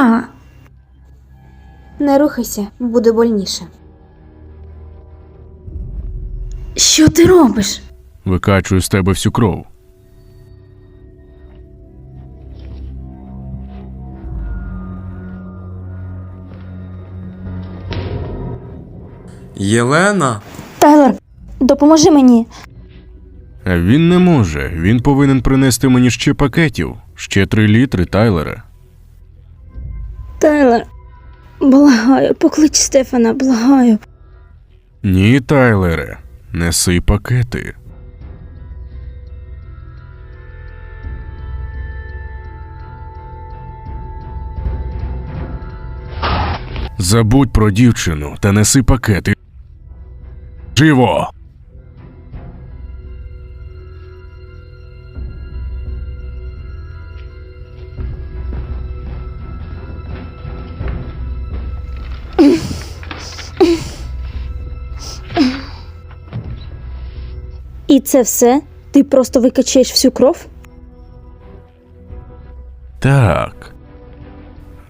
А! Не рухайся, буде больніше. Що ти робиш? Викачую з тебе всю кров. Єлена? Тайлер, допоможи мені. Він не може. Він повинен принести мені ще пакетів. Ще три літри, Тайлере. Тайлер, благаю, поклич Стефана, благаю. Ні, Тайлере. Неси пакети. Забудь про дівчину та неси пакети. Живо! І це все? Ти просто викачаєш всю кров? Так.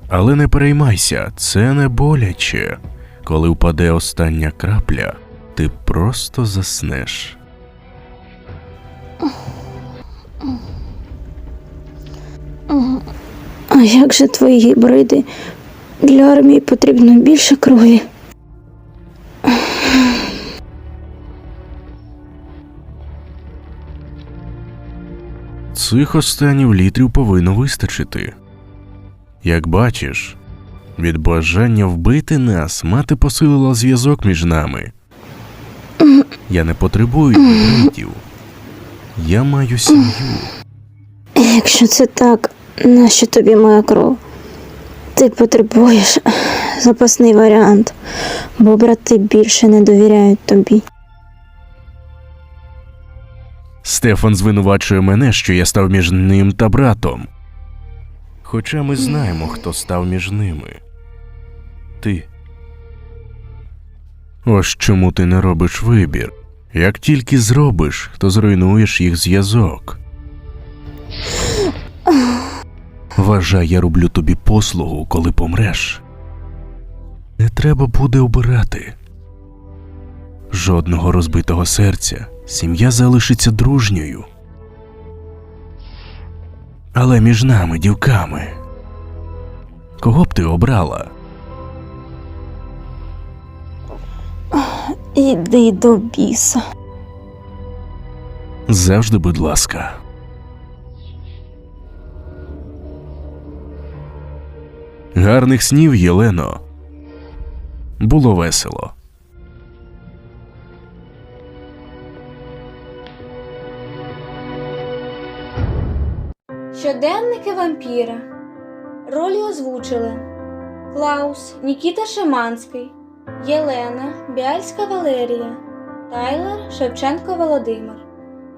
Але не переймайся, це не боляче. Коли впаде остання крапля, ти просто заснеш. А як же твої гібриди? Для армії потрібно більше крові. Цих останніх літрів повинно вистачити. Як бачиш, від бажання вбити нас мати посилила зв'язок між нами. Я не потребую гібридів. Я маю сім'ю. Якщо це так, нащо тобі моя кров? Ти потребуєш запасний варіант, бо брати більше не довіряють тобі. Стефан звинувачує мене, що я став між ним та братом. Хоча ми знаємо, хто став між ними. Ти. Ось чому ти не робиш вибір. Як тільки зробиш, то зруйнуєш їх зв'язок. Вважай, я роблю тобі послугу, коли помреш. Не треба буде обирати. Жодного розбитого серця, сім'я залишиться дружньою. Але між нами, дівками. Кого б ти обрала? Іди до біса. Завжди, будь ласка. Гарних снів, Єлено. Було весело. Щоденники вампіра. Ролі озвучили Клаус Нікіта Шиманський, Єлена Біальська Валерія, Тайлер Шевченко Володимир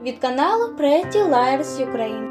від каналу Pretty Liars Ukraine.